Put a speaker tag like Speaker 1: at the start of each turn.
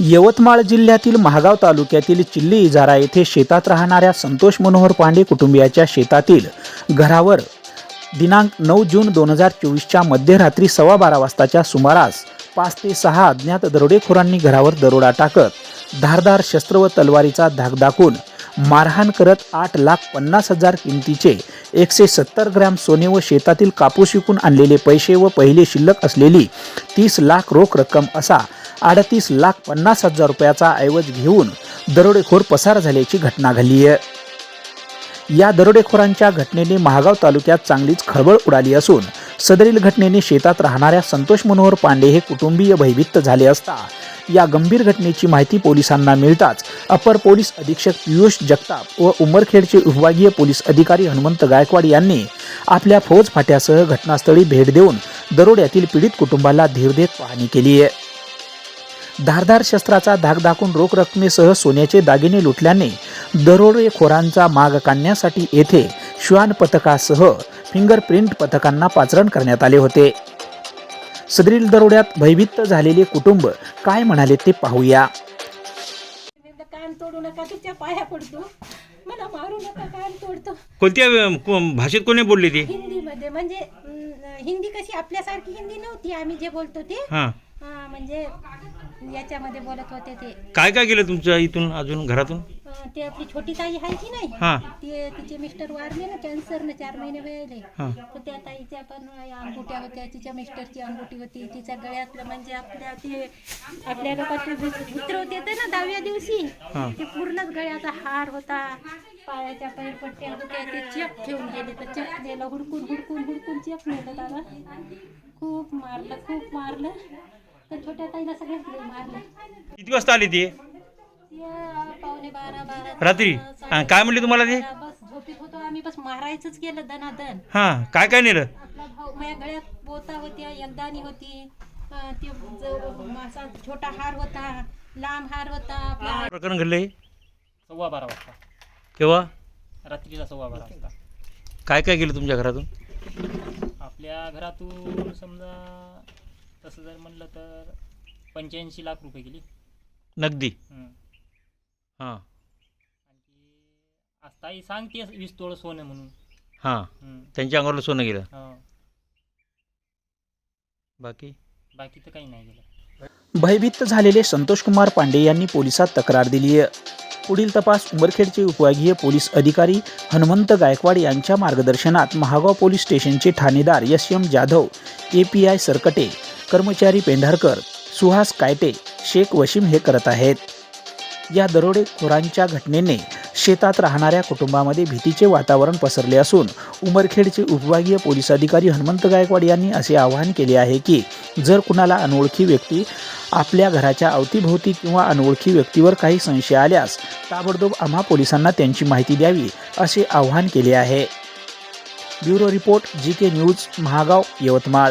Speaker 1: यवतमाळ जिल्ह्यातील महागाव तालुक्यातील चिल्ली इजारा येथे शेतात राहणाऱ्या संतोष मनोहर पांडे कुटुंबियाच्या शेतातील घरावर दिनांक नऊ जून दोन हजार चोवीसच्या मध्यरात्री सव्वा बारा वाजताच्या सुमारास पाच ते सहा अज्ञात दरोडेखोरांनी घरावर दरोडा टाकत धारदार शस्त्र व तलवारीचा धाक दाखवून मारहाण करत आठ लाख पन्नास हजार किमतीचे एकशे सत्तर ग्रॅम सोने व शेतातील कापूस विकून आणलेले पैसे व पहिले शिल्लक असलेली तीस लाख रोख रक्कम असा अडतीस लाख पन्नास हजार रुपयाचा ऐवज घेऊन दरोडेखोर पसार झाल्याची घटना घडली आहे. या दरोडेखोरांच्या घटनेने महागाव तालुक्यात चांगलीच खळबळ उडाली असून सदरील घटनेने शेतात राहणाऱ्या संतोष मनोहर पांडे हे कुटुंबीय भयभीत झाले असता या गंभीर घटनेची माहिती पोलिसांना मिळताच अपर पोलीस अधीक्षक पियुष जगताप व उमरखेडचे विभागीय पोलीस अधिकारी हनुमंत गायकवाड यांनी आपल्या फौज फाट्यासह घटनास्थळी भेट देऊन दरोड्यातील पीडित कुटुंबाला धीर देत पाहणी केली आहे. धारधार शस्त्राचा धाक दाखवून रोख रकमेसह सोन्याचे दागिने लुटल्याने दरोडेखोरांचा माग काढण्यासाठी येथे श्वान पथकासह फिंगरप्रिंट पथकांना पाचारण करण्यात आले होते. सदरील दरोड्यात भयभीत झालेले कुटुंब काय म्हणाले ते पाहूया.
Speaker 2: एकदा कान तोडू नका तुमच्या पाया पडतो. मला मारू नका कान तोडतो.
Speaker 3: कोणत्या अ, को- भाषेत कोणी बोलली ती?
Speaker 2: हिंदीमध्ये म्हणजे अं, हिंदी कशी आपल्यासारखी हिंदी नव्हती आम्ही जे बोलतो ते.
Speaker 3: हां.
Speaker 2: हा, म्हणजे याच्यामध्ये बोलत होते ते.
Speaker 3: काय काय केलं तुमच्या इथून अजून घरातून?
Speaker 2: अं, ते आपली छोटी ताई आहे की नाही?
Speaker 3: हां.
Speaker 2: ते तिचे मिस्टर वारले ना कॅन्सरनं चार महिने वेळेले
Speaker 3: हां.
Speaker 2: तर त्या ताईच्या पण अंगुट्या होत्या तिच्या मिस्टरची अंगुठी होती तिच्या गळ्यातलं म्हणजे आपल्या ते आपल्या लोकांचे मित्र होते ते ना दहाव्या दिवशी.
Speaker 3: हां.
Speaker 2: ते पूर्णच गळ्याचा हार होता. पायाच्या पैरपट्ट्या होत्या ते चेक ठेवून गेले तर चेक दिलं हुडकून हुडकून हुडकून चेक नेलं दादा खूप मारलं खूप मारलं. तर छोट्या ताईला लई मारलं.
Speaker 3: किती वाजता आली
Speaker 2: ती? पावणे बारा बारा
Speaker 3: रात्री? हां काय म्हणली तुम्हाला ते?
Speaker 2: बस झोपीत होतो आम्ही बस मारायचंच केलं दनादन.
Speaker 3: हां काय काय नेलं?
Speaker 2: आपला भाऊ माझ्या गळ्यात बोता होत्या एकदानी होती. अं, ते ज- असा छोटा हार होता लांब हार होता आपला
Speaker 3: प्रकरण घडलंय?
Speaker 4: सव्वा बारा वाजता.
Speaker 3: केव्हा?
Speaker 4: रात्रीला सव्वा बारा वाजता.
Speaker 3: काय काय केलं तुमच्या घरातून?
Speaker 4: आपल्या घरातून समजा तसं जर म्हणलं तर पंच्याऐंशी लाख रुपये गेली.
Speaker 3: नगदी?
Speaker 4: हं.
Speaker 3: हां.
Speaker 4: आणखी आज ताई सांगते वीस तोळ सोनं म्हणून.
Speaker 3: हां.
Speaker 4: हं.
Speaker 3: त्यांच्या अंगावर सोनं गेलं?
Speaker 4: हो.
Speaker 3: बाकी?
Speaker 4: बाकी तर काही नाही गेलं.
Speaker 1: भयभीत झालेले संतोषकुमार पांडे यांनी पोलिसात तक्रार दिली आहे. पुढील तपास उमरखेडचे उपविभागीय पोलीस अधिकारी हनुमंत गायकवाड यांच्या मार्गदर्शनात महागाव पोलीस स्टेशनचे ठाणेदार S M Jadhav A P I Sarkate कर्मचारी पेंढारकर सुहास कायटे शेख वशीम हे करत आहेत. या दरोडेखोरांच्या घटनेने शेतात राहणाऱ्या कुटुंबामध्ये भीतीचे वातावरण पसरले असून उमरखेडचे उपविभागीय पोलीस अधिकारी हनुमंत गायकवाड यांनी असे आवाहन केले आहे की जर कुणाला अनोळखी व्यक्ती आपल्या घराच्या अवतीभोवती किंवा अनोळखी व्यक्तीवर काही संशय आल्यास ताबडतोब आम्हा पोलिसांना त्यांची माहिती द्यावी असे आवाहन केले आहे. Bureau report G K news Mahagaon Yavatmal.